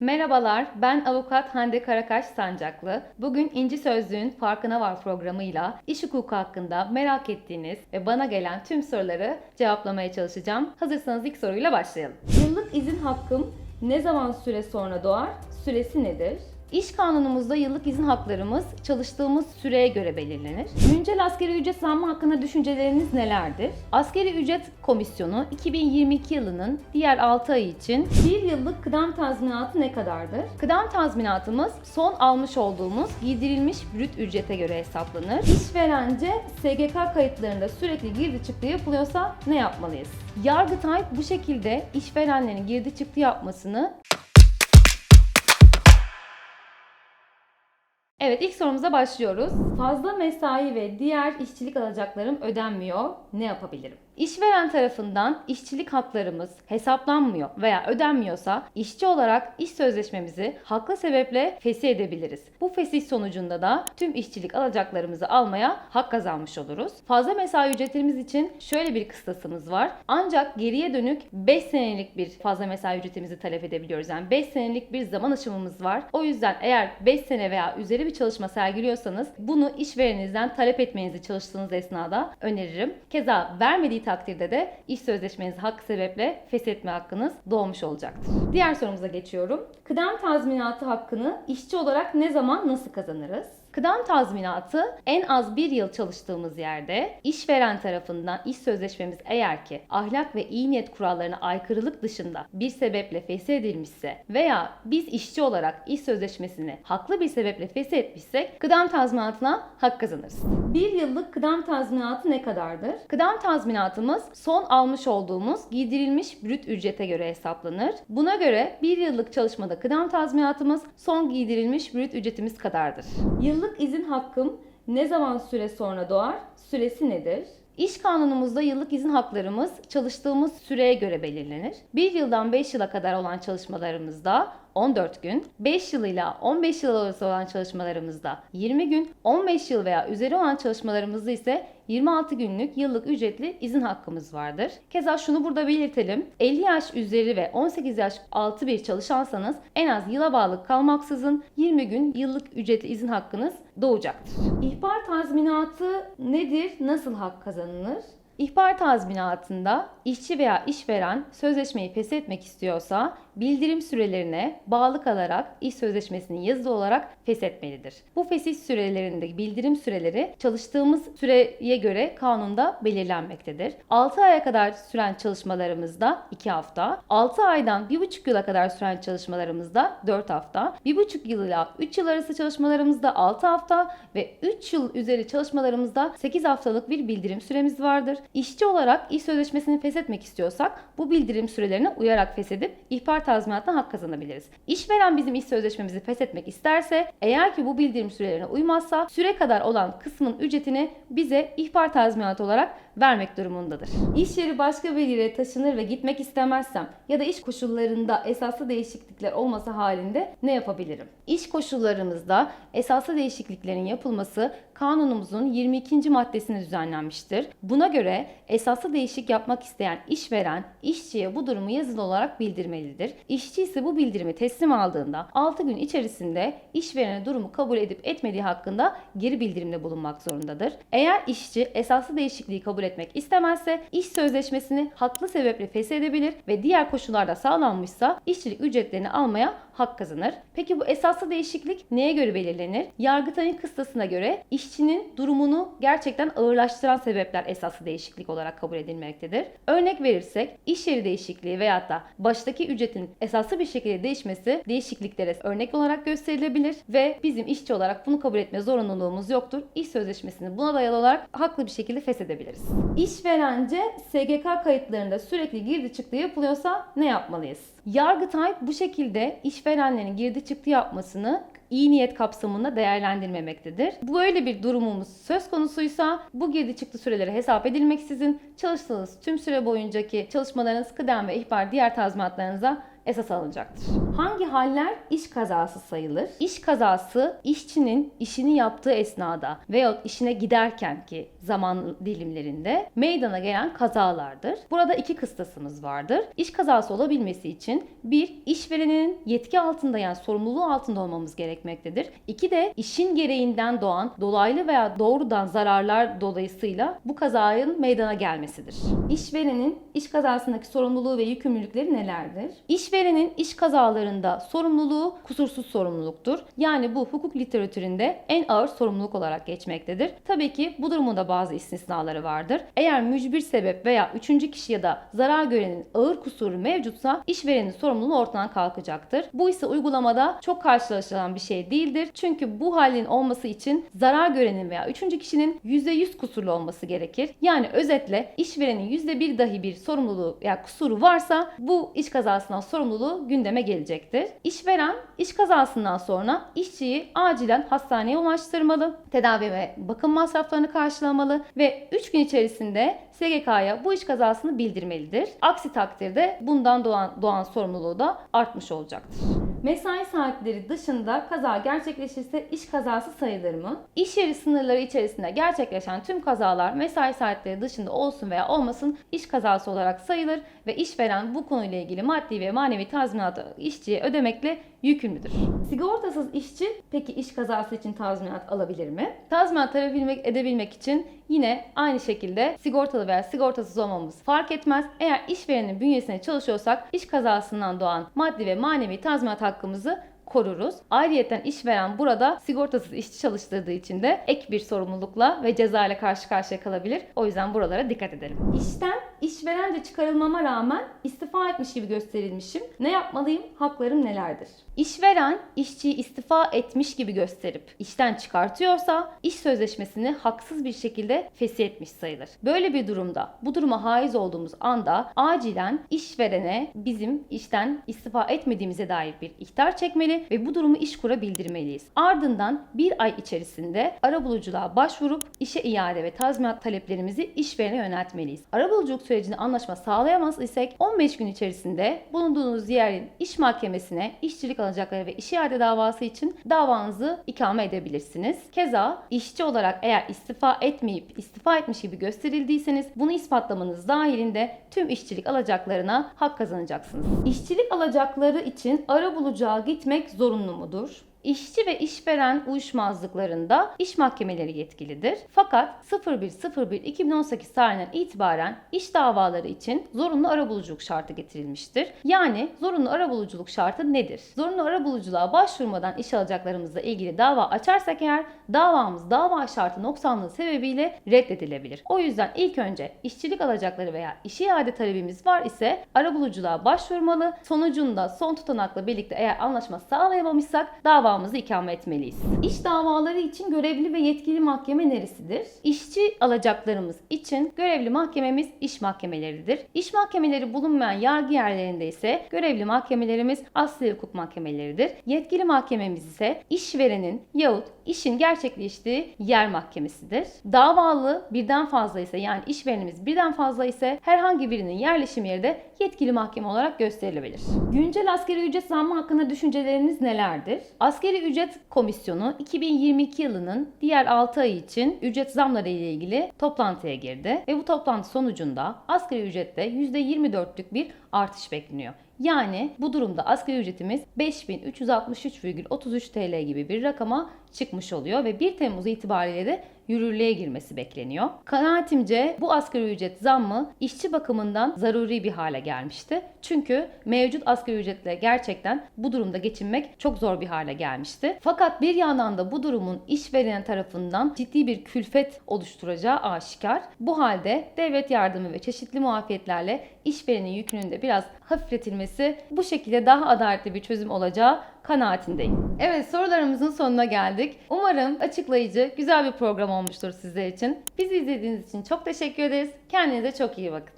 Merhabalar, ben avukat Hande Karakaş Sancaklı. Bugün İnci Sözlüğün Farkına Var programıyla iş hukuku hakkında merak ettiğiniz ve bana gelen tüm soruları cevaplamaya çalışacağım. Hazırsanız ilk soruyla başlayalım. Yıllık izin hakkım ne zaman süre sonra doğar? Süresi nedir? İş kanunumuzda yıllık izin haklarımız çalıştığımız süreye göre belirlenir. Güncel asgari ücret zammı hakkında düşünceleriniz nelerdir? Asgari ücret komisyonu 2022 yılının diğer 6 ay için bir yıllık kıdem tazminatı ne kadardır? Kıdem tazminatımız son almış olduğumuz giydirilmiş brüt ücrete göre hesaplanır. İşverence SGK kayıtlarında sürekli girdi çıktı yapılıyorsa ne yapmalıyız? Yargıtay bu şekilde işverenlerin girdi çıktı yapmasını Evet ilk sorumuza başlıyoruz. Fazla mesai ve diğer işçilik alacaklarım ödenmiyor. Ne yapabilirim? İşveren tarafından işçilik haklarımız hesaplanmıyor veya ödenmiyorsa işçi olarak iş sözleşmemizi haklı sebeple fesih edebiliriz. Bu fesih sonucunda da tüm işçilik alacaklarımızı almaya hak kazanmış oluruz. Fazla mesai ücretlerimiz için şöyle bir kıstasımız var. Ancak geriye dönük 5 senelik bir fazla mesai ücretimizi talep edebiliyoruz. Yani 5 senelik bir zaman aşımımız var. O yüzden eğer 5 sene veya üzeri bir çalışma sergiliyorsanız bunu işvereninizden talep etmenizi çalıştığınız esnada öneririm. Keza vermediği takdirde de iş sözleşmenizi hakkı sebeple feshetme hakkınız doğmuş olacaktır. Diğer sorumuza geçiyorum. Kıdem tazminatı hakkını işçi olarak ne zaman nasıl kazanırız? Kıdem tazminatı en az bir yıl çalıştığımız yerde işveren tarafından iş sözleşmemiz eğer ki ahlak ve iyi niyet kurallarına aykırılık dışında bir sebeple feshedilmişse veya biz işçi olarak iş sözleşmesini haklı bir sebeple feshetmişsek kıdem tazminatına hak kazanırız. Bir yıllık kıdem tazminatı ne kadardır? Kıdem tazminatımız son almış olduğumuz giydirilmiş brüt ücrete göre hesaplanır. Buna göre bir yıllık çalışmada kıdem tazminatımız son giydirilmiş brüt ücretimiz kadardır. Yıllık izin hakkım ne zaman süre sonra doğar? Süresi nedir? İş kanunumuzda yıllık izin haklarımız çalıştığımız süreye göre belirlenir. 1 yıldan 5 yıla kadar olan çalışmalarımızda 14 gün, 5 yılıyla 15 yıl arası olan çalışmalarımızda 20 gün, 15 yıl veya üzeri olan çalışmalarımızda ise 26 günlük yıllık ücretli izin hakkımız vardır. Keza şunu burada belirtelim. 50 yaş üzeri ve 18 yaş altı bir çalışansanız en az yıla bağlı kalmaksızın 20 gün yıllık ücretli izin hakkınız doğacaktır. İhbar tazminatı nedir? Nasıl hak kazanılır? İhbar tazminatında işçi veya işveren sözleşmeyi feshetmek istiyorsa bildirim sürelerine bağlı kalarak iş sözleşmesini yazılı olarak feshetmelidir. Bu fesih sürelerindeki bildirim süreleri çalıştığımız süreye göre kanunda belirlenmektedir. 6 aya kadar süren çalışmalarımızda 2 hafta, 6 aydan 1,5 yıla kadar süren çalışmalarımızda 4 hafta, 1,5 yıl ile 3 yıl arası çalışmalarımızda 6 hafta ve 3 yıl üzeri çalışmalarımızda 8 haftalık bir bildirim süremiz vardır. İşçi olarak iş sözleşmesini feshetmek istiyorsak bu bildirim sürelerine uyarak feshedip ihbar tazminatına hak kazanabiliriz. İşveren bizim iş sözleşmemizi feshetmek isterse eğer ki bu bildirim sürelerine uymazsa süre kadar olan kısmın ücretini bize ihbar tazminatı olarak vermek durumundadır. İş yeri başka bir yere taşınır ve gitmek istemezsem ya da iş koşullarında esaslı değişiklikler olması halinde ne yapabilirim? İş koşullarımızda esaslı değişikliklerin yapılması kanunumuzun 22. maddesine düzenlenmiştir. Buna göre esaslı değişik yapmak isteyen işveren işçiye bu durumu yazılı olarak bildirmelidir. İşçi ise bu bildirimi teslim aldığında 6 gün içerisinde işverene durumu kabul edip etmediği hakkında geri bildirimde bulunmak zorundadır. Eğer işçi esaslı değişikliği kabul etmek istemezse iş sözleşmesini haklı sebeple feshedebilir ve diğer koşullarda sağlanmışsa işçilik ücretlerini almaya hak kazanır. Peki bu esaslı değişiklik neye göre belirlenir? Yargıtay'ın kıstasına göre işçinin durumunu gerçekten ağırlaştıran sebepler esaslı değişiklik olarak kabul edilmektedir. Örnek verirsek iş yeri değişikliği veyahut da baştaki ücretin esaslı bir şekilde değişmesi değişikliklere örnek olarak gösterilebilir ve bizim işçi olarak bunu kabul etme zorunluluğumuz yoktur. İş sözleşmesini buna dayalı olarak haklı bir şekilde feshedebiliriz. İşverence SGK kayıtlarında sürekli girdi çıktı yapılıyorsa ne yapmalıyız? Yargıtay bu şekilde işverenlerin girdi çıktı yapmasını iyi niyet kapsamında değerlendirmemektedir. Böyle bir durumumuz söz konusuysa bu girdi çıktı süreleri hesap edilmeksizin çalıştığınız tüm süre boyuncaki çalışmalarınız kıdem ve ihbar diğer tazminatlarınıza esas alınacaktır. Hangi haller iş kazası sayılır? İş kazası işçinin işini yaptığı esnada veyahut işine giderken ki zaman dilimlerinde meydana gelen kazalardır. Burada iki kıstasımız vardır. İş kazası olabilmesi için bir işverenin yetki altında yani sorumluluğu altında olmamız gerekmektedir. İki de işin gereğinden doğan dolaylı veya doğrudan zararlar dolayısıyla bu kazanın meydana gelmesidir. İşverenin iş kazasındaki sorumluluğu ve yükümlülükleri nelerdir? İşverenin iş kazalarında sorumluluğu kusursuz sorumluluktur. Yani bu hukuk literatüründe en ağır sorumluluk olarak geçmektedir. Tabii ki bu durumun da bazı istisnaları vardır. Eğer mücbir sebep veya üçüncü kişi ya da zarar görenin ağır kusuru mevcutsa işverenin sorumluluğu ortadan kalkacaktır. Bu ise uygulamada çok karşılaşılan bir şey değildir. Çünkü bu halin olması için zarar görenin veya üçüncü kişinin %100 kusurlu olması gerekir. Yani özetle işverenin %1 dahi bir sorumluluğu veya kusuru varsa bu iş kazasından sorumluluğu gündeme gelecektir. İşveren iş kazasından sonra işçiyi acilen hastaneye ulaştırmalı, tedavi ve bakım masraflarını karşılamalı ve 3 gün içerisinde SGK'ya bu iş kazasını bildirmelidir. Aksi takdirde bundan doğan, doğan sorumluluğu da artmış olacaktır. Mesai saatleri dışında kaza gerçekleşirse iş kazası sayılır mı? İş yeri sınırları içerisinde gerçekleşen tüm kazalar mesai saatleri dışında olsun veya olmasın iş kazası olarak sayılır ve işveren bu konuyla ilgili maddi ve manevi tazminatı işçiye ödemekle yükümlüdür. Sigortasız işçi peki iş kazası için tazminat alabilir mi? Tazminat talebilmek edebilmek için yine aynı şekilde sigortalı veya sigortasız olmamız fark etmez. Eğer işverenin bünyesinde çalışıyorsak iş kazasından doğan maddi ve manevi tazminat hakkımızı koruruz. Ayrıyeten işveren burada sigortasız işçi çalıştırdığı için de ek bir sorumlulukla ve ceza ile karşı karşıya kalabilir. O yüzden buralara dikkat edelim. İşten işverence çıkarılmama rağmen istifa etmiş gibi gösterilmişim. Ne yapmalıyım? Haklarım nelerdir? İşveren işçiyi istifa etmiş gibi gösterip işten çıkartıyorsa iş sözleşmesini haksız bir şekilde fesih etmiş sayılır. Böyle bir durumda bu duruma haiz olduğumuz anda acilen işverene bizim işten istifa etmediğimize dair bir ihtar çekmeli ve bu durumu işkura bildirmeliyiz. Ardından bir ay içerisinde arabuluculuğa başvurup işe iade ve tazminat taleplerimizi işverene yöneltmeliyiz. Arabuluculuk sürecinde anlaşma sağlayamaz isek 15 gün içerisinde bulunduğunuz yerin iş mahkemesine işçilik alacakları ve iş iade davası için davanızı ikame edebilirsiniz. Keza işçi olarak eğer istifa etmeyip istifa etmiş gibi gösterildiyseniz bunu ispatlamanız dahilinde tüm işçilik alacaklarına hak kazanacaksınız. İşçilik alacakları için arabulucuğa gitmek zorunlu mudur? İşçi ve işveren uyuşmazlıklarında iş mahkemeleri yetkilidir. Fakat 01.01.2018 tarihinden itibaren iş davaları için zorunlu arabuluculuk şartı getirilmiştir. Yani zorunlu arabuluculuk şartı nedir? Zorunlu arabuluculuğa başvurmadan iş alacaklarımızla ilgili dava açarsak eğer davamız dava şartı noksanlığı sebebiyle reddedilebilir. O yüzden ilk önce işçilik alacakları veya iş iade talebimiz var ise arabuluculuğa başvurmalı. Sonucunda son tutanakla birlikte eğer anlaşma sağlayamamışsak davamızı ikame etmeliyiz. İş davaları için görevli ve yetkili mahkeme neresidir? İşçi alacaklarımız için görevli mahkememiz iş mahkemeleridir. İş mahkemeleri bulunmayan yargı yerlerinde ise görevli mahkemelerimiz asli hukuk mahkemeleridir. Yetkili mahkememiz ise işverenin yahut işin gerçekleştiği yer mahkemesidir. Davalı birden fazla ise yani işverenimiz birden fazla ise herhangi birinin yerleşim yeri de yetkili mahkeme olarak gösterilebilir. Güncel asgari ücret zammı hakkında düşünceleriniz nelerdir? Asgari ücret komisyonu 2022 yılının diğer 6 ay için ücret zamları ile ilgili toplantıya girdi ve bu toplantı sonucunda asgari ücrette %24'lük bir artış bekleniyor. Yani bu durumda asgari ücretimiz 5363,33 TL gibi bir rakama çıkmış oluyor ve 1 Temmuz itibariyle de yürürlüğe girmesi bekleniyor. Kanaatimce bu asgari ücret zammı işçi bakımından zaruri bir hale gelmişti. Çünkü mevcut asgari ücretle gerçekten bu durumda geçinmek çok zor bir hale gelmişti. Fakat bir yandan da bu durumun işveren tarafından ciddi bir külfet oluşturacağı aşikar. Bu halde devlet yardımı ve çeşitli muafiyetlerle işverenin yükünün de biraz hafifletilmesi bu şekilde daha adaletli bir çözüm olacağı kanaatindeyim. Evet sorularımızın sonuna geldik. Umarım açıklayıcı, güzel bir program olmuştur sizler için. Bizi izlediğiniz için çok teşekkür ederiz. Kendinize çok iyi bakın.